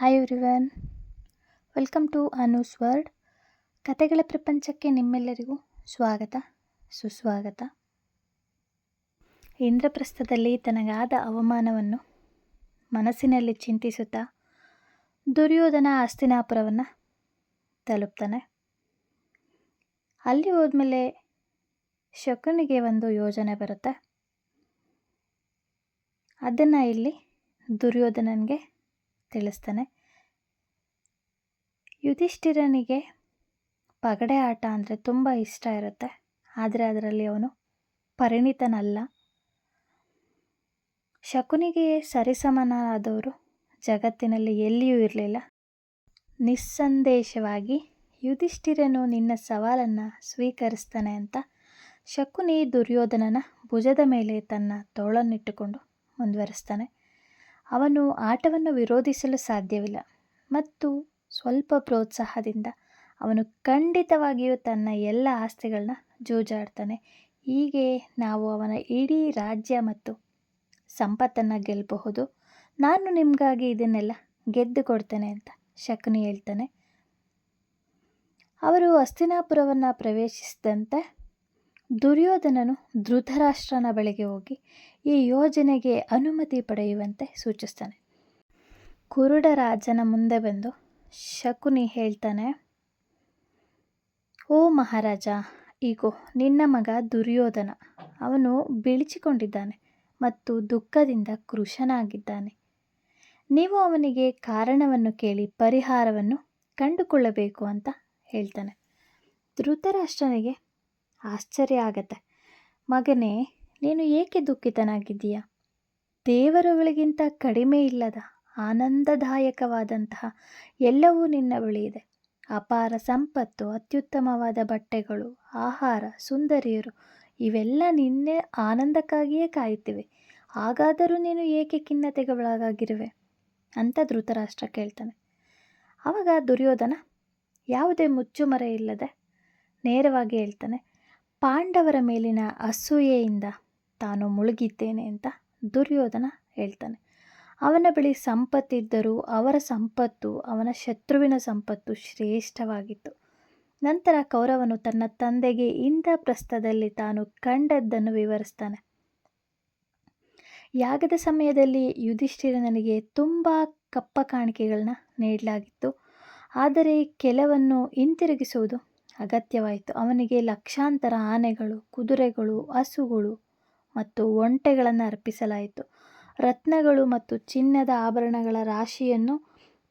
Hi everyone welcome to Anu's world ಕತೆಗಳ ಪ್ರಪಂಚಕ್ಕೆ ನಿಮ್ಮೆಲ್ಲರಿಗೂ ಸ್ವಾಗತ, ಸುಸ್ವಾಗತ. ಇಂದ್ರಪ್ರಸ್ಥದಲ್ಲಿ ತನಗಾದ ಅವಮಾನವನ್ನು ಮನಸ್ಸಿನಲ್ಲಿ ಚಿಂತಿಸುತ್ತಾ ದುರ್ಯೋಧನ ಆಸ್ತಿನಾಪುರವನ್ನು ತಲುಪ್ತಾನೆ. ಅಲ್ಲಿ ಹೋದ್ಮೇಲೆ ಶಕುನಿಗೆ ಒಂದು ಯೋಜನೆ ಬರುತ್ತೆ. ಅದನ್ನು ಇಲ್ಲಿ ದುರ್ಯೋಧನನಿಗೆ ತಿಳಿಸ್ತಾನೆ. ಯುಧಿಷ್ಠಿರನಿಗೆ ಪಗಡೆ ಆಟ ಅಂದರೆ ತುಂಬ ಇಷ್ಟ ಇರುತ್ತೆ. ಆದರೆ ಅದರಲ್ಲಿ ಅವನು ಪರಿಣಿತನಲ್ಲ. ಶಕುನಿಗೆ ಸರಿಸಮನಾದವರು ಜಗತ್ತಿನಲ್ಲಿ ಎಲ್ಲಿಯೂ ಇರಲಿಲ್ಲ. ನಿಸ್ಸಂದೇಶವಾಗಿ ಯುಧಿಷ್ಠಿರನು ನಿನ್ನ ಸವಾಲನ್ನು ಸ್ವೀಕರಿಸ್ತಾನೆ ಅಂತ ಶಕುನಿ ದುರ್ಯೋಧನನ ಭುಜದ ಮೇಲೆ ತನ್ನ ತೋಳನ್ನಿಟ್ಟುಕೊಂಡು ಮುಂದುವರಿಸ್ತಾನೆ. ಅವನು ಆಟವನ್ನು ವಿರೋಧಿಸಲು ಸಾಧ್ಯವಿಲ್ಲ ಮತ್ತು ಸ್ವಲ್ಪ ಪ್ರೋತ್ಸಾಹದಿಂದ ಅವನು ಖಂಡಿತವಾಗಿಯೂ ತನ್ನ ಎಲ್ಲ ಆಸ್ತಿಗಳನ್ನ ಜೂಜಾಡ್ತಾನೆ. ಹೀಗೆ ನಾವು ಅವನ ಇಡೀ ರಾಜ್ಯ ಮತ್ತು ಸಂಪತ್ತನ್ನು ಗೆಲ್ಲಬಹುದು ನಾನು ನಿಮಗಾಗಿ ಇದನ್ನೆಲ್ಲ ಗೆದ್ದು ಕೊಡ್ತೇನೆ ಅಂತ ಶಕುನಿ ಹೇಳ್ತಾನೆ. ಅವರು ಅಸ್ತಿನಾಪುರವನ್ನು ಪ್ರವೇಶಿಸಿದಂತೆ ದುರ್ಯೋಧನನು ಧೃತರಾಷ್ಟ್ರನ ಬಳಿಗೆ ಹೋಗಿ ಈ ಯೋಜನೆಗೆ ಅನುಮತಿ ಪಡೆಯುವಂತೆ ಸೂಚಿಸ್ತಾನೆ. ಕುರುಡ ರಾಜನ ಮುಂದೆ ಬಂದು ಶಕುನಿ ಹೇಳ್ತಾನೆ, ಓ ಮಹಾರಾಜ, ಈಗೋ ನಿನ್ನ ಮಗ ದುರ್ಯೋಧನ. ಅವನು ಬಿಳಿಚಿಕೊಂಡಿದ್ದಾನೆ ಮತ್ತು ದುಃಖದಿಂದ ಕೃಶನಾಗಿದ್ದಾನೆ ನೀವು ಅವನಿಗೆ ಕಾರಣವನ್ನು ಕೇಳಿ ಪರಿಹಾರವನ್ನು ಕಂಡುಕೊಳ್ಳಬೇಕು ಅಂತ ಹೇಳ್ತಾನೆ. ಧೃತರಾಷ್ಟ್ರನಿಗೆ ಆಶ್ಚರ್ಯ ಆಗತ್ತೆ. ಮಗನೇ, ನೀನು ಏಕೆ ದುಃಖಿತನಾಗಿದ್ದೀಯ? ದೇವರುಗಳಿಗಿಂತ ಕಡಿಮೆ ಇಲ್ಲದ ಆನಂದದಾಯಕವಾದಂತಹ ಎಲ್ಲವೂ ನಿನ್ನ ಬಳಿ ಇದೆ. ಅಪಾರ ಸಂಪತ್ತು, ಅತ್ಯುತ್ತಮವಾದ ಬಟ್ಟೆಗಳು, ಆಹಾರ, ಸುಂದರಿಯರು, ಇವೆಲ್ಲ ನಿನ್ನೆ ಆನಂದಕ್ಕಾಗಿಯೇ ಕಾಯುತ್ತಿವೆ. ಹಾಗಾದರೂ ನೀನು ಏಕೆ ಖಿನ್ನತೆಗೆ ಒಳಗಾಗಿರುವೆ ಅಂತ ಧೃತರಾಷ್ಟ್ರ ಕೇಳ್ತಾನೆ. ಆವಾಗ ದುರ್ಯೋಧನ, ಯಾವುದೇ ಮುಚ್ಚುಮರೆ ಇಲ್ಲದೆ ನೇರವಾಗಿ ಹೇಳ್ತಾನೆ ಪಾಂಡವರ ಮೇಲಿನ ಅಸೂಯೆಯಿಂದ ತಾನು ಮುಳುಗಿದ್ದೇನೆ ಅಂತ ದುರ್ಯೋಧನ ಹೇಳ್ತಾನೆ. ಅವನ ಬಳಿ ಸಂಪತ್ತಿದ್ದರೂ ಅವರ ಸಂಪತ್ತು, ಅವನ ಶತ್ರುವಿನ ಸಂಪತ್ತು ಶ್ರೇಷ್ಠವಾಗಿತ್ತು. ನಂತರ ಕೌರವನು ತನ್ನ ತಂದೆಗೆ ಇಂದ್ರಪ್ರಸ್ಥದಲ್ಲಿ ತಾನು ಕಂಡದ್ದನ್ನು ವಿವರಿಸ್ತಾನೆ. ಯಾಗದ ಸಮಯದಲ್ಲಿ ಯುಧಿಷ್ಠಿರನಿಗೆ ತುಂಬ ಕಪ್ಪ ಕಾಣಿಕೆಗಳನ್ನ ನೀಡಲಾಗಿತ್ತು. ಆದರೆ ಕೆಲವನ್ನು ಹಿಂತಿರುಗಿಸುವುದು ಅಗತ್ಯವಾಯಿತು. ಅವನಿಗೆ ಲಕ್ಷಾಂತರ ಆನೆಗಳು, ಕುದುರೆಗಳು, ಹಸುಗಳು ಮತ್ತು ಒಂಟೆಗಳನ್ನು ಅರ್ಪಿಸಲಾಯಿತು. ರತ್ನಗಳು ಮತ್ತು ಚಿನ್ನದ ಆಭರಣಗಳ ರಾಶಿಯನ್ನು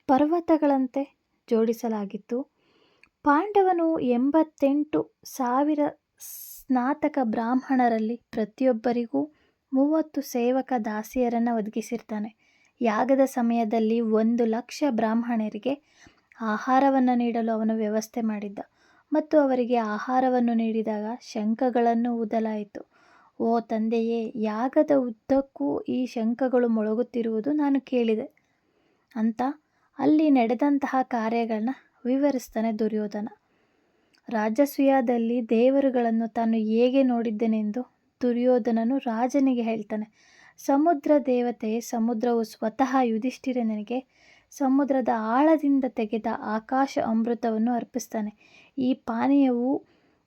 ಪರ್ವತಗಳಂತೆ ಜೋಡಿಸಲಾಗಿತ್ತು. ಪಾಂಡವನು ಎಂಬತ್ತೆಂಟು ಸಾವಿರ ಸ್ನಾತಕ ಬ್ರಾಹ್ಮಣರಲ್ಲಿ ಪ್ರತಿಯೊಬ್ಬರಿಗೂ ಮೂವತ್ತು ಸೇವಕ ದಾಸಿಯರನ್ನು ಒದಗಿಸಿರ್ತಾನೆ. ಯಾಗದ ಸಮಯದಲ್ಲಿ ಒಂದು ಲಕ್ಷ ಬ್ರಾಹ್ಮಣರಿಗೆ ಆಹಾರವನ್ನು ನೀಡಲು ಅವನು ವ್ಯವಸ್ಥೆ ಮಾಡಿದ್ದ. ಮತ್ತು ಅವರಿಗೆ ಆಹಾರವನ್ನು ನೀಡಿದಾಗ ಶಂಖಗಳನ್ನು ಊದಲಾಯಿತು. ಓ ತಂದೆಯೇ, ಯಾಗದ ಉದ್ದಕ್ಕೂ ಈ ಶಂಖಗಳು ಮೊಳಗುತ್ತಿರುವುದು ನಾನು ಕೇಳಿದೆ. ಅಂತ ಅಲ್ಲಿ ನಡೆದಂತಹ ಕಾರ್ಯಗಳನ್ನ ವಿವರಿಸ್ತಾನೆ ದುರ್ಯೋಧನ. ರಾಜಸೂಯದಲ್ಲಿ ದೇವರುಗಳನ್ನು ತಾನು ಹೇಗೆ ನೋಡಿದ್ದೇನೆಂದು ದುರ್ಯೋಧನನು ರಾಜನಿಗೆ ಹೇಳ್ತಾನೆ. ಸಮುದ್ರ ದೇವತೆ ಸಮುದ್ರವು ಸ್ವತಃ ಯುಧಿಷ್ಠಿರನಿಗೆ ಸಮುದ್ರದ ಆಳದಿಂದ ತೆಗೆದ ಆಕಾಶ ಅಮೃತವನ್ನು ಅರ್ಪಿಸ್ತಾನೆ. ಈ ಪಾನೀಯವು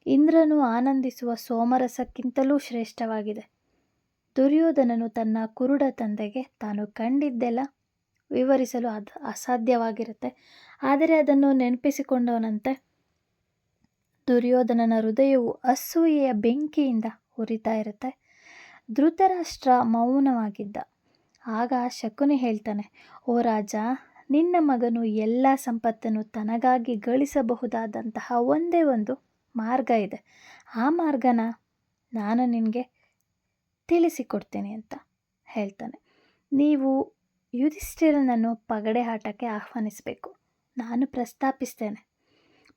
ಇಂದ್ರನು ಆನಂದಿಸುವ ಸೋಮರಸಕ್ಕಿಂತಲೂ ಶ್ರೇಷ್ಠವಾಗಿದೆ. ದುರ್ಯೋಧನನು ತನ್ನ ಕುರುಡ ತಂದೆಗೆ ತಾನು ಕಂಡಿದ್ದೆಲ್ಲ ವಿವರಿಸಲು ಅದು, ಅಸಾಧ್ಯವಾಗಿರುತ್ತೆ. ಆದರೆ ಅದನ್ನು ನೆನಪಿಸಿಕೊಂಡವನಂತೆ ದುರ್ಯೋಧನನ ಹೃದಯವು ಅಸೂಯೆಯ ಬೆಂಕಿಯಿಂದ ಉರಿತಾ ಇರುತ್ತೆ. ಧೃತರಾಷ್ಟ್ರ ಮೌನವಾಗಿದ್ದ. ಆಗ ಶಕುನಿ ಹೇಳ್ತಾನೆ, ಓ ರಾಜ ನಿನ್ನ ಮಗನು ಎಲ್ಲ ಸಂಪತ್ತನ್ನು ತನಗಾಗಿ ಗಳಿಸಬಹುದಾದಂತಹ ಒಂದೇ ಒಂದು ಮಾರ್ಗ ಇದೆ. ಆ ಮಾರ್ಗನ ನಾನು ನಿನಗೆ ತಿಳಿಸಿಕೊಡ್ತೇನೆ ಅಂತ ಹೇಳ್ತಾನೆ. ನೀವು ಯುಧಿಷ್ಠಿರನನ್ನು ಪಗಡೆ ಆಟಕ್ಕೆ ಆಹ್ವಾನಿಸಬೇಕು. ನಾನು ಪ್ರಸ್ತಾಪಿಸ್ತೇನೆ.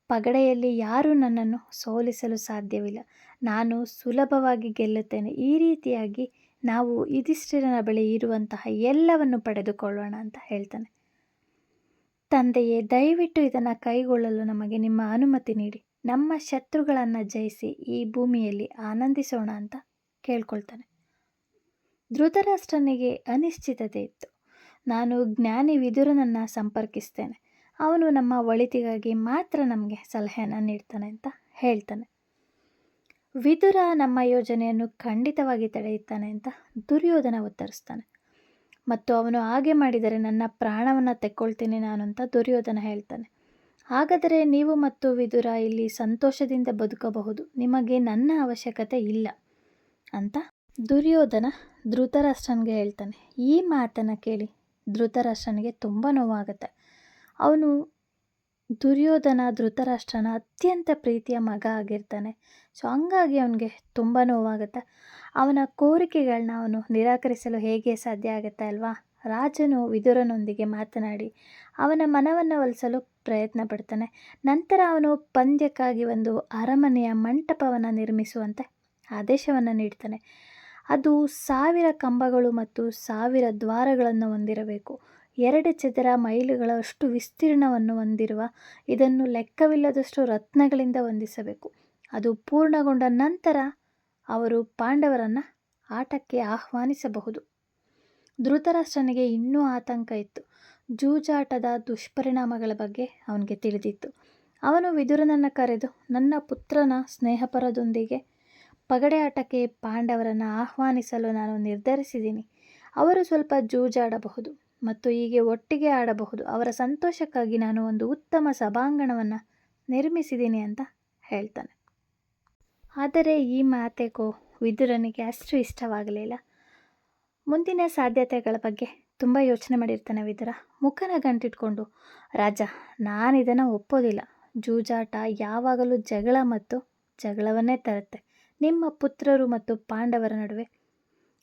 ಪಗಡೆಯಲ್ಲಿ ಯಾರೂ ನನ್ನನ್ನು ಸೋಲಿಸಲು ಸಾಧ್ಯವಿಲ್ಲ. ನಾನು ಸುಲಭವಾಗಿ ಗೆಲ್ಲುತ್ತೇನೆ. ಈ ರೀತಿಯಾಗಿ ನಾವು ಯುಧಿಷ್ಠಿರನ ಬಳಿ ಇರುವಂತಹ ಎಲ್ಲವನ್ನು ಪಡೆದುಕೊಳ್ಳೋಣ ಅಂತ ಹೇಳ್ತಾನೆ. ತಂದೆಯೇ, ದಯವಿಟ್ಟು ಇದನ್ನು ಕೈಗೊಳ್ಳಲು ನಮಗೆ ನಿಮ್ಮ ಅನುಮತಿ ನೀಡಿ. ನಮ್ಮ ಶತ್ರುಗಳನ್ನು ಜಯಿಸಿ ಈ ಭೂಮಿಯಲ್ಲಿ ಆನಂದಿಸೋಣ ಅಂತ ಕೇಳ್ಕೊಳ್ತಾನೆ. ಧೃತರಾಷ್ಟ್ರನಿಗೆ ಅನಿಶ್ಚಿತತೆ ಇತ್ತು. ನಾನು ಜ್ಞಾನಿ ವಿದುರನನ್ನು ಸಂಪರ್ಕಿಸ್ತೇನೆ. ಅವನು ನಮ್ಮ ಒಳಿತಿಗಾಗಿ ಮಾತ್ರ ನಮಗೆ ಸಲಹೆಯನ್ನು ನೀಡ್ತಾನೆ ಅಂತ ಹೇಳ್ತಾನೆ. ವಿದುರ ನಮ್ಮ ಯೋಜನೆಯನ್ನು ಖಂಡಿತವಾಗಿ ತಡೆಯುತ್ತಾನೆ ಅಂತ ದುರ್ಯೋಧನ ಉತ್ತರಿಸ್ತಾನೆ. ಮತ್ತು ಅವನು ಹಾಗೆ ಮಾಡಿದರೆ ನನ್ನ ಪ್ರಾಣವನ್ನು ತೆಕ್ಕೊಳ್ತೀನಿ ನಾನು ಅಂತ ದುರ್ಯೋಧನ ಹೇಳ್ತಾನೆ. ಹಾಗಾದರೆ ನೀವು ಮತ್ತು ವಿದುರ ಇಲ್ಲಿ ಸಂತೋಷದಿಂದ ಬದುಕಬಹುದು. ನಿಮಗೆ ನನ್ನ ಅವಶ್ಯಕತೆ ಇಲ್ಲ ಅಂತ ದುರ್ಯೋಧನ ಧೃತರಾಷ್ಟ್ರನಿಗೆ ಹೇಳ್ತಾನೆ. ಈ ಮಾತನ್ನು ಕೇಳಿ ಧೃತರಾಷ್ಟ್ರನಿಗೆ ತುಂಬ ನೋವಾಗುತ್ತೆ. ಅವನು ದುರ್ಯೋಧನ ಧೃತರಾಷ್ಟ್ರನ ಅತ್ಯಂತ ಪ್ರೀತಿಯ ಮಗ ಆಗಿರ್ತಾನೆ. ಸೊ ಹಂಗಾಗಿ ಅವನಿಗೆ ತುಂಬ ನೋವಾಗುತ್ತೆ. ಅವನ ಕೋರಿಕೆಗಳನ್ನ ಅವನು ನಿರಾಕರಿಸಲು ಹೇಗೆ ಸಾಧ್ಯ ಆಗುತ್ತೆ ಅಲ್ವಾ? ರಾಜನು ವಿದುರನೊಂದಿಗೆ ಮಾತನಾಡಿ ಅವನ ಮನವನ್ನು ಒಲಿಸಲು ಪ್ರಯತ್ನ ಪಡ್ತಾನೆ. ನಂತರ ಅವನು ಪಂದ್ಯಕ್ಕಾಗಿ ಒಂದು ಅರಮನೆಯ ಮಂಟಪವನ್ನು ನಿರ್ಮಿಸುವಂತೆ ಆದೇಶವನ್ನು ನೀಡ್ತಾನೆ. ಅದು ಸಾವಿರ ಕಂಬಗಳು ಮತ್ತು ಸಾವಿರ ದ್ವಾರಗಳನ್ನು ಹೊಂದಿರಬೇಕು. ಎರಡು ಚದರ ಮೈಲುಗಳಷ್ಟು ವಿಸ್ತೀರ್ಣವನ್ನು ಹೊಂದಿರುವ ಇದನ್ನು ಲೆಕ್ಕವಿಲ್ಲದಷ್ಟು ರತ್ನಗಳಿಂದ ಹೊಂದಿಸಬೇಕು. ಅದು ಪೂರ್ಣಗೊಂಡ ನಂತರ ಅವರು ಪಾಂಡವರನ್ನು ಆಟಕ್ಕೆ ಆಹ್ವಾನಿಸಬಹುದು. ಧೃತರಾಷ್ಟ್ರನಿಗೆ ಇನ್ನೂ ಆತಂಕ ಇತ್ತು. ಜೂಜಾಟದ ದುಷ್ಪರಿಣಾಮಗಳ ಬಗ್ಗೆ ಅವನಿಗೆ ತಿಳಿದಿತ್ತು. ಅವನು ವಿದುರನನ್ನು ಕರೆದು, ನನ್ನ ಪುತ್ರನ ಸ್ನೇಹಪರದೊಂದಿಗೆ ಪಗಡೆ ಆಟಕ್ಕೆ ಪಾಂಡವರನ್ನು ಆಹ್ವಾನಿಸಲು ನಾನು ನಿರ್ಧರಿಸಿದ್ದೀನಿ. ಅವರು ಸ್ವಲ್ಪ ಜೂಜಾಡಬಹುದು. ಮತ್ತು ಹೀಗೆ ಒಟ್ಟಿಗೆ ಆಡಬಹುದು. ಅವರ ಸಂತೋಷಕ್ಕಾಗಿ ನಾನು ಒಂದು ಉತ್ತಮ ಸಭಾಂಗಣವನ್ನು ನಿರ್ಮಿಸಿದ್ದೀನಿ ಅಂತ ಹೇಳ್ತಾನೆ. ಆದರೆ ಈ ಮಾತೆಗೋ ವಿದುರನಿಗೆ ಅಷ್ಟು ಇಷ್ಟವಾಗಲಿಲ್ಲ. ಮುಂದಿನ ಸಾಧ್ಯತೆಗಳ ಬಗ್ಗೆ ತುಂಬ ಯೋಚನೆ ಮಾಡಿರ್ತಾನೆ ವಿದುರ. ಮುಖನ ಗಂಟಿಟ್ಕೊಂಡು, ರಾಜ ನಾನು ಇದನ್ನು ಒಪ್ಪೋದಿಲ್ಲ. ಜೂಜಾಟ ಯಾವಾಗಲೂ ಜಗಳ ಮತ್ತು ಜಗಳವನ್ನೇ ತರುತ್ತೆ. ನಿಮ್ಮ ಪುತ್ರರು ಮತ್ತು ಪಾಂಡವರ ನಡುವೆ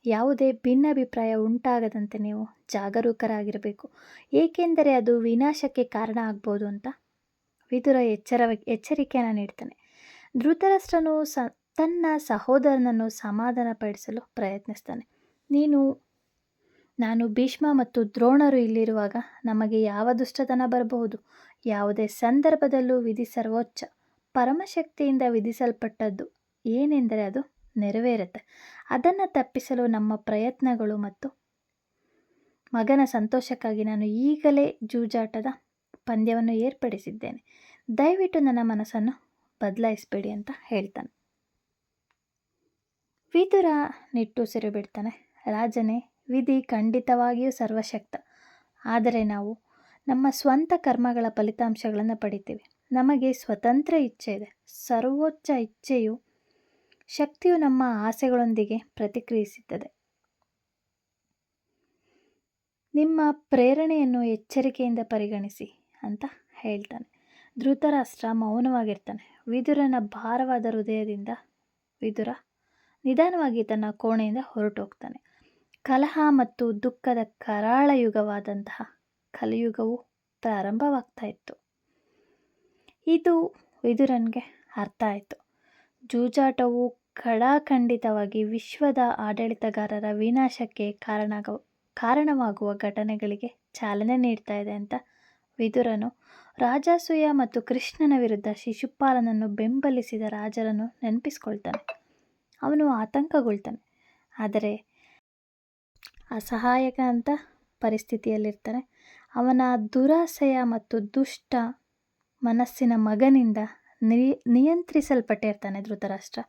ಯಾವುದೇ ಭಿನ್ನಾಭಿಪ್ರಾಯ ಉಂಟಾಗದಂತೆ ನೀವು ಜಾಗರೂಕರಾಗಿರಬೇಕು. ಏಕೆಂದರೆ ಅದು ವಿನಾಶಕ್ಕೆ ಕಾರಣ ಆಗ್ಬೋದು ಅಂತ ವಿದುರ ಎಚ್ಚರ ಎಚ್ಚರಿಕೆಯನ್ನು ನೀಡ್ತಾನೆ. ಧೃತರಾಷ್ಟ್ರನು ಸ, ತನ್ನ ಸಹೋದರನನ್ನು ಸಮಾಧಾನಪಡಿಸಲು ಪ್ರಯತ್ನಿಸ್ತಾನೆ. ನೀನು, ನಾನು ಭೀಷ್ಮ ಮತ್ತು ದ್ರೋಣರು ಇಲ್ಲಿರುವಾಗ ನಮಗೆ ಯಾವ ದುಷ್ಟತನ ಬರಬಹುದು? ಯಾವುದೇ ಸಂದರ್ಭದಲ್ಲೂ ವಿಧಿ ಸರ್ವೋಚ್ಚ ಪರಮಶಕ್ತಿಯಿಂದ ವಿಧಿಸಲ್ಪಟ್ಟದ್ದು ಏನೆಂದರೆ ಅದು ನೆರವೇರುತ್ತೆ. ಅದನ್ನು ತಪ್ಪಿಸಲು ನಮ್ಮ ಪ್ರಯತ್ನಗಳು ಮತ್ತು ಮಗನ ಸಂತೋಷಕ್ಕಾಗಿ ನಾನು ಈಗಲೇ ಜೂಜಾಟದ ಪಂದ್ಯವನ್ನು ಏರ್ಪಡಿಸಿದ್ದೇನೆ. ದಯವಿಟ್ಟು ನನ್ನ ಮನಸ್ಸನ್ನು ಬದಲಾಯಿಸಬೇಡಿ ಅಂತ ಹೇಳ್ತಾನೆ. ವಿದುರ ನಿಟ್ಟುಸಿರು ಬಿಡ್ತಾನೆ. ರಾಜನೇ, ವಿಧಿ ಖಂಡಿತವಾಗಿಯೂ ಸರ್ವಶಕ್ತ. ಆದರೆ ನಾವು ನಮ್ಮ ಸ್ವಂತ ಕರ್ಮಗಳ ಫಲಿತಾಂಶಗಳನ್ನು ಪಡಿತೀವಿ. ನಮಗೆ ಸ್ವತಂತ್ರ ಇಚ್ಛೆ ಇದೆ. ಸರ್ವೋಚ್ಚ ಇಚ್ಛೆಯು ಶಕ್ತಿಯು ನಮ್ಮ ಆಸೆಗಳೊಂದಿಗೆ ಪ್ರತಿಕ್ರಿಯಿಸುತ್ತದೆ. ನಿಮ್ಮ ಪ್ರೇರಣೆಯನ್ನು ಎಚ್ಚರಿಕೆಯಿಂದ ಪರಿಗಣಿಸಿ ಅಂತ ಹೇಳ್ತಾನೆ. ಧೃತರಾಷ್ಟ್ರ ಮೌನವಾಗಿರ್ತಾನೆ. ವಿದುರನ ಭಾರವಾದ ಹೃದಯದಿಂದ ವಿದುರ ನಿಧಾನವಾಗಿ ತನ್ನ ಕೋಣೆಯಿಂದ ಹೊರಟೋಗ್ತಾನೆ. ಕಲಹ ಮತ್ತು ದುಃಖದ ಕರಾಳ ಯುಗವಾದಂತಹ ಕಲಿಯುಗವು ಪ್ರಾರಂಭವಾಗ್ತಾ ಇತ್ತು. ಇದು ವಿದುರನ್ಗೆ ಅರ್ಥ ಆಯಿತು. ಜೂಜಾಟವು ಖಡಾಖಂಡಿತವಾಗಿ ವಿಶ್ವದ ಆಡಳಿತಗಾರರ ವಿನಾಶಕ್ಕೆ ಕಾರಣಾಗ, ಕಾರಣವಾಗುವ ಘಟನೆಗಳಿಗೆ ಚಾಲನೆ ನೀಡ್ತಾ ಇದೆ ಅಂತ ವಿದುರನು. ರಾಜಾಸೂಯ ಮತ್ತು ಕೃಷ್ಣನ ವಿರುದ್ಧ ಶಿಶುಪಾಲನನ್ನು ಬೆಂಬಲಿಸಿದ ರಾಜರನ್ನು ನೆನಪಿಸ್ಕೊಳ್ತಾನೆ. ಅವನು ಆತಂಕಗೊಳ್ತಾನೆ. ಆದರೆ ಅಸಹಾಯಕ ಅಂತ ಪರಿಸ್ಥಿತಿಯಲ್ಲಿರ್ತಾನೆ. ಅವನ ದುರಾಸೆಯ ಮತ್ತು ದುಷ್ಟ ಮನಸ್ಸಿನ ಮಗನಿಂದ ನಿಯ ನಿಯಂತ್ರಿಸಲ್ಪಟ್ಟಿರ್ತಾನೆ ಧೃತರಾಷ್ಟ್ರ.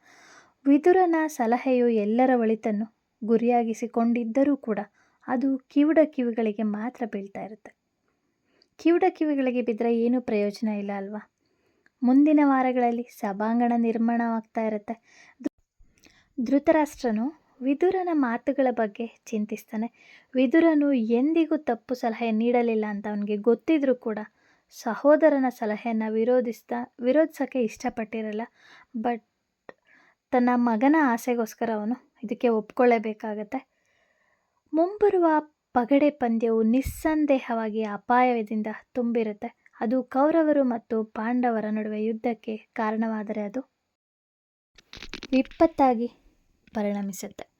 ವಿದುರನ ಸಲಹೆಯು ಎಲ್ಲರ ಒಳಿತನ್ನು ಗುರಿಯಾಗಿಸಿಕೊಂಡಿದ್ದರೂ ಕೂಡ ಅದು ಕಿವುಡ ಕಿವಿಗಳಿಗೆ ಮಾತ್ರ ಬೀಳ್ತಾ ಇರುತ್ತೆ. ಕಿವುಡ ಕಿವಿಗಳಿಗೆ ಬಿದ್ದರೆ ಏನೂ ಪ್ರಯೋಜನ ಇಲ್ಲ ಅಲ್ವಾ? ಮುಂದಿನ ವಾರಗಳಲ್ಲಿ ಸಭಾಂಗಣ ನಿರ್ಮಾಣವಾಗ್ತಾ ಇರುತ್ತೆ. ಧೃತರಾಷ್ಟ್ರನು ವಿದುರನ ಮಾತುಗಳ ಬಗ್ಗೆ ಚಿಂತಿಸ್ತಾನೆ. ವಿದುರನು ಎಂದಿಗೂ ತಪ್ಪು ಸಲಹೆ ನೀಡಲಿಲ್ಲ ಅಂತ ಅವನಿಗೆ ಗೊತ್ತಿದ್ರೂ ಕೂಡ ಸಹೋದರನ ಸಲಹೆಯನ್ನು ವಿರೋಧಿಸ್ತಾ, ವಿರೋಧಿಸೋಕ್ಕೆ ಇಷ್ಟಪಟ್ಟಿರಲ್ಲ. ಬಟ್ ತನ್ನ ಮಗನ ಆಸೆಗೋಸ್ಕರ ಅವನು ಇದಕ್ಕೆ ಒಪ್ಕೊಳ್ಳೇಬೇಕಾಗತ್ತೆ ಮುಂಬರುವ ಪಗಡೆ ಪಂದ್ಯವು ನಿಸ್ಸಂದೇಹವಾಗಿ ಅಪಾಯದಿಂದ ತುಂಬಿರುತ್ತೆ. ಅದು ಕೌರವರು ಮತ್ತು ಪಾಂಡವರ ನಡುವೆ ಯುದ್ಧಕ್ಕೆ ಕಾರಣವಾದರೆ ಅದು ವಿಪತ್ತಾಗಿ ಪರಿಣಮಿಸುತ್ತೆ.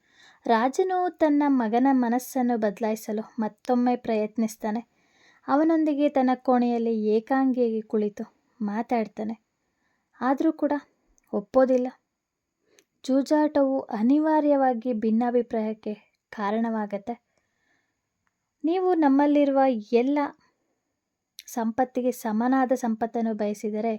ರಾಜನು ತನ್ನ ಮಗನ ಮನಸ್ಸನ್ನು ಬದಲಾಯಿಸಲು ಮತ್ತೊಮ್ಮೆ ಪ್ರಯತ್ನಿಸ್ತಾನೆ. ಅವನೊಂದಿಗೆ ತನ್ನ ಕೋಣೆಯಲ್ಲಿ ಏಕಾಂಗಿಯಾಗಿ ಕುಳಿತು ಮಾತಾಡ್ತಾನೆ. ಆದರೂ ಕೂಡ ಒಪ್ಪೋದಿಲ್ಲ. ಜೂಜಾಟವು ಅನಿವಾರ್ಯವಾಗಿ ಭಿನ್ನಾಭಿಪ್ರಾಯಕ್ಕೆ ಕಾರಣವಾಗತ್ತೆ. ನೀವು ನಮ್ಮಲ್ಲಿರುವ ಎಲ್ಲ ಸಂಪತ್ತಿಗೆ ಸಮನಾದ ಸಂಪತ್ತನ್ನು ಬಯಸಿದರೆ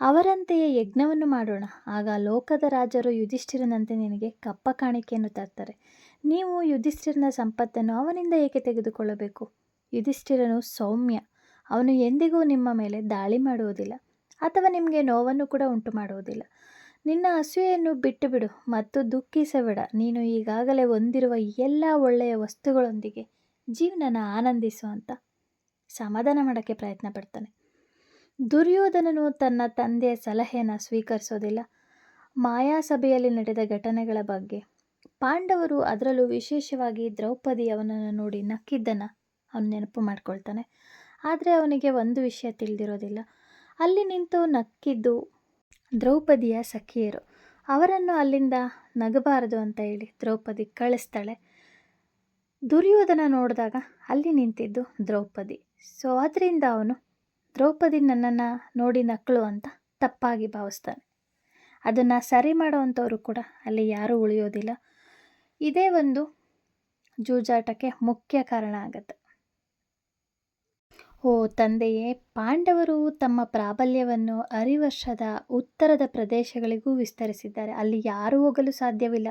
ಅವರಂತೆಯೇ ಯಜ್ಞವನ್ನು ಮಾಡೋಣ. ಆಗ ಲೋಕದ ರಾಜರು ಯುಧಿಷ್ಠಿರನಂತೆ ನಿನಗೆ ಕಪ್ಪ ಕಾಣಿಕೆಯನ್ನು ತರ್ತಾರೆ. ನೀವು ಯುಧಿಷ್ಠಿರನ ಸಂಪತ್ತನ್ನು ಅವನಿಂದ ಏಕೆ ತೆಗೆದುಕೊಳ್ಳಬೇಕು? ಯುಧಿಷ್ಠಿರನು ಸೌಮ್ಯ. ಅವನು ಎಂದಿಗೂ ನಿಮ್ಮ ಮೇಲೆ ದಾಳಿ ಮಾಡುವುದಿಲ್ಲ ಅಥವಾ ನಿಮಗೆ ನೋವನ್ನು ಕೂಡ ಉಂಟು ಮಾಡುವುದಿಲ್ಲ ನಿನ್ನ ಅಸೂಯೆಯನ್ನು ಬಿಟ್ಟು ಬಿಡು ಮತ್ತು ದುಃಖಿಸಬೇಡ. ನೀನು ಈಗಾಗಲೇ ಹೊಂದಿರುವ ಎಲ್ಲ ಒಳ್ಳೆಯ ವಸ್ತುಗಳೊಂದಿಗೆ ಜೀವನನ ಆನಂದಿಸು ಅಂತ ಸಮಾಧಾನ ಮಾಡೋಕ್ಕೆ ಪ್ರಯತ್ನ ಪಡ್ತಾನೆ. ದುರ್ಯೋಧನನು ತನ್ನ ತಂದೆಯ ಸಲಹೆಯನ್ನು ಸ್ವೀಕರಿಸೋದಿಲ್ಲ. ಮಾಯಾಸಭೆಯಲ್ಲಿ ನಡೆದ ಘಟನೆಗಳ ಬಗ್ಗೆ ಪಾಂಡವರು ಅದರಲ್ಲೂ ವಿಶೇಷವಾಗಿ ದ್ರೌಪದಿ ಅವನನ್ನು ನೋಡಿ ನಕ್ಕಿದ್ದನ್ನು ಅವನು ನೆನಪು ಮಾಡ್ಕೊಳ್ತಾನೆ. ಆದರೆ ಅವನಿಗೆ ಒಂದು ವಿಷಯ ತಿಳಿದಿರೋದಿಲ್ಲ. ಅಲ್ಲಿ ನಿಂತು ನಕ್ಕಿದ್ದು ದ್ರೌಪದಿಯ ಸಖಿಯರು. ಅವರನ್ನು ಅಲ್ಲಿಂದ ನಗಬಾರದು ಅಂತ ಹೇಳಿ ದ್ರೌಪದಿ ಕಳಿಸ್ತಾಳೆ. ದುರ್ಯೋಧನ ನೋಡಿದಾಗ ಅಲ್ಲಿ ನಿಂತಿದ್ದು ದ್ರೌಪದಿ. ಸೊ ಅದರಿಂದ ಅವನು ದ್ರೌಪದಿ ನನ್ನನ್ನು ನೋಡಿ ನಕ್ಕಳು ಅಂತ ತಪ್ಪಾಗಿ ಭಾವಿಸ್ತಾನೆ. ಅದನ್ನು ಸರಿ ಮಾಡೋವಂಥವ್ರು ಕೂಡ ಅಲ್ಲಿ ಯಾರೂ ಉಳಿಯೋದಿಲ್ಲ. ಇದೇ ಒಂದು ಜೂಜಾಟಕ್ಕೆ ಮುಖ್ಯ ಕಾರಣ ಆಗತ್ತೆ. ಓ ತಂದೆಯೇ, ಪಾಂಡವರು ತಮ್ಮ ಪ್ರಾಬಲ್ಯವನ್ನು ಅರಿವರ್ಷದ ಉತ್ತರದ ಪ್ರದೇಶಗಳಿಗೂ ವಿಸ್ತರಿಸಿದ್ದಾರೆ. ಅಲ್ಲಿ ಯಾರೂ ಹೋಗಲು ಸಾಧ್ಯವಿಲ್ಲ.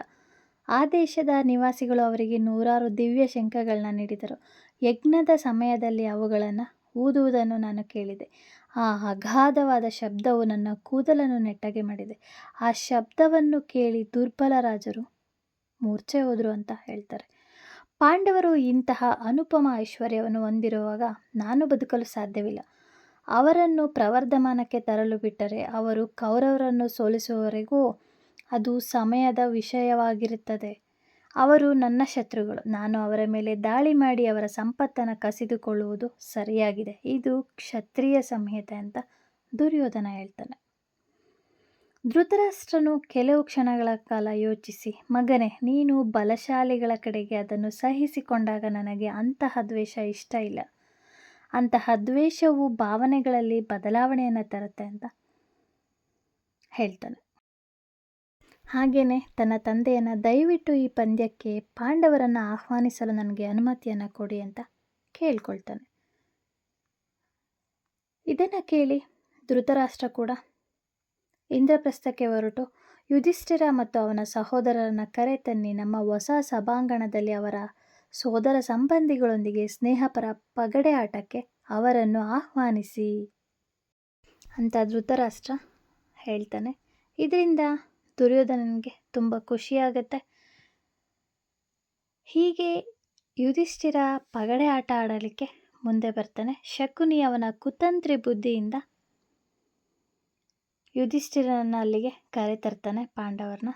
ಆ ದೇಶದ ನಿವಾಸಿಗಳು ಅವರಿಗೆ ನೂರಾರು ದಿವ್ಯ ಶಂಖಗಳನ್ನ ನೀಡಿದರು. ಯಜ್ಞದ ಸಮಯದಲ್ಲಿ ಅವುಗಳನ್ನು ಊದುವುದನ್ನು ನಾನು ಕೇಳಿದೆ. ಆ ಅಗಾಧವಾದ ಶಬ್ದವು ನನ್ನ ಕೂದಲನ್ನು ನೆಟ್ಟಗೆ ಮಾಡಿದೆ. ಆ ಶಬ್ದವನ್ನು ಕೇಳಿ ದುರ್ಬಲ ರಾಜರು, ಮೂರ್ಛೆ ಹೋದರು ಅಂತ ಹೇಳ್ತಾರೆ. ಪಾಂಡವರು ಇಂತಹ ಅನುಪಮ ಐಶ್ವರ್ಯವನ್ನು ಹೊಂದಿರುವಾಗ ನಾನು ಬದುಕಲು ಸಾಧ್ಯವಿಲ್ಲ. ಅವರನ್ನು ಪ್ರವರ್ಧಮಾನಕ್ಕೆ ತರಲು ಬಿಟ್ಟರೆ ಅವರು ಕೌರವರನ್ನು ಸೋಲಿಸುವವರೆಗೂ ಅದು ಸಮಯದ ವಿಷಯವಾಗಿರುತ್ತದೆ. ಅವರು ನನ್ನ ಶತ್ರುಗಳು. ನಾನು ಅವರ ಮೇಲೆ ದಾಳಿ ಮಾಡಿ ಅವರ ಸಂಪತ್ತನ್ನು ಕಸಿದುಕೊಳ್ಳುವುದು ಸರಿಯಾಗಿದೆ. ಇದು ಕ್ಷತ್ರಿಯ ಸಂಹಿತೆ ಅಂತ ದುರ್ಯೋಧನ ಹೇಳ್ತಾನೆ. ಧೃತರಾಷ್ಟ್ರನು ಕೆಲವು ಕ್ಷಣಗಳ ಕಾಲ ಯೋಚಿಸಿ, ಮಗನೇ, ನೀನು ಬಲಶಾಲಿಗಳ ಕಡೆಗೆ ಅದನ್ನು ಸಹಿಸಿಕೊಂಡಾಗ ನನಗೆ ಅಂತಹ ದ್ವೇಷ ಇಷ್ಟ ಇಲ್ಲ. ಅಂತಹ ದ್ವೇಷವು ಭಾವನೆಗಳಲ್ಲಿ ಬದಲಾವಣೆಯನ್ನು ತರುತ್ತೆ ಅಂತ ಹೇಳ್ತಾನೆ. ಹಾಗೆಯೇ ತನ್ನ ತಂದೆಯನ್ನು ದಯವಿಟ್ಟು ಈ ಪಂದ್ಯಕ್ಕೆ ಪಾಂಡವರನ್ನು ಆಹ್ವಾನಿಸಲು ನನಗೆ ಅನುಮತಿಯನ್ನು ಕೊಡಿ ಅಂತ ಕೇಳ್ಕೊಳ್ತಾನೆ. ಇದನ್ನು ಕೇಳಿ ಧೃತರಾಷ್ಟ್ರ ಕೂಡ ಇಂದ್ರಪ್ರಸ್ಥಕ್ಕೆ ಹೊರಟು. ಯುಧಿಷ್ಠಿರ ಮತ್ತು ಅವನ ಸಹೋದರರನ್ನು ಕರೆತನ್ನಿ. ನಮ್ಮ ಹೊಸ ಸಭಾಂಗಣದಲ್ಲಿ ಅವರ ಸೋದರ ಸಂಬಂಧಿಗಳೊಂದಿಗೆ ಸ್ನೇಹಪರ ಪಗಡೆ ಆಟಕ್ಕೆ ಅವರನ್ನು ಆಹ್ವಾನಿಸಿ. ಅಂತ ಧೃತರಾಷ್ಟ್ರ ಹೇಳ್ತಾನೆ. ಇದರಿಂದ ದುರ್ಯೋಧನನಿಗೆ ತುಂಬ ಖುಷಿಯಾಗತ್ತೆ. ಹೀಗೆ ಯುಧಿಷ್ಠಿರ ಪಗಡೆ ಆಟ ಆಡಲಿಕ್ಕೆ ಮುಂದೆ ಬರ್ತಾನೆ. ಶಕುನಿ ಅವನ ಕುತಂತ್ರಿ ಬುದ್ಧಿಯಿಂದ ಯುಧಿಷ್ಠಿರನನ್ನು ಅಲ್ಲಿಗೆ ಕರೆತರ್ತಾನೆ ಪಾಂಡವರನ್ನ.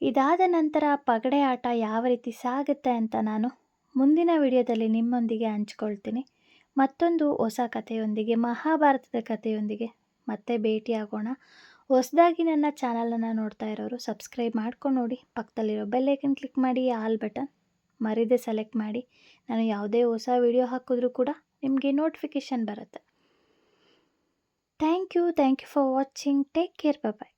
ಇದಾದ ನಂತರ ಪಗಡೆ ಆಟ ಯಾವ ರೀತಿ ಸಾಗುತ್ತೆ ಅಂತ ನಾನು ಮುಂದಿನ ವಿಡಿಯೋದಲ್ಲಿ ನಿಮ್ಮೊಂದಿಗೆ ಹಂಚ್ಕೊಳ್ತೀನಿ. ಮತ್ತೊಂದು ಹೊಸ ಕಥೆಯೊಂದಿಗೆ, ಮಹಾಭಾರತದ ಕಥೆಯೊಂದಿಗೆ ಮತ್ತೆ ಭೇಟಿಯಾಗೋಣ. ಹೊಸದಾಗಿ ನನ್ನ ಚಾನಲನ್ನು ನೋಡ್ತಾ ಇರೋರು ಸಬ್ಸ್ಕ್ರೈಬ್ ಮಾಡ್ಕೊಂಡು ನೋಡಿ. ಪಕ್ಕದಲ್ಲಿರೋ ಬೆಲ್ಲೈಕನ್ ಕ್ಲಿಕ್ ಮಾಡಿ, ಆಲ್ ಬಟನ್ ಮರಿದೆ ಸೆಲೆಕ್ಟ್ ಮಾಡಿ. ನಾನು ಯಾವುದೇ ಹೊಸ ವಿಡಿಯೋ ಹಾಕಿದ್ರೂ ಕೂಡ ನಿಮಗೆ ನೋಟಿಫಿಕೇಷನ್ ಬರುತ್ತೆ. Thank you. Thank you for watching. Take care. Bye bye.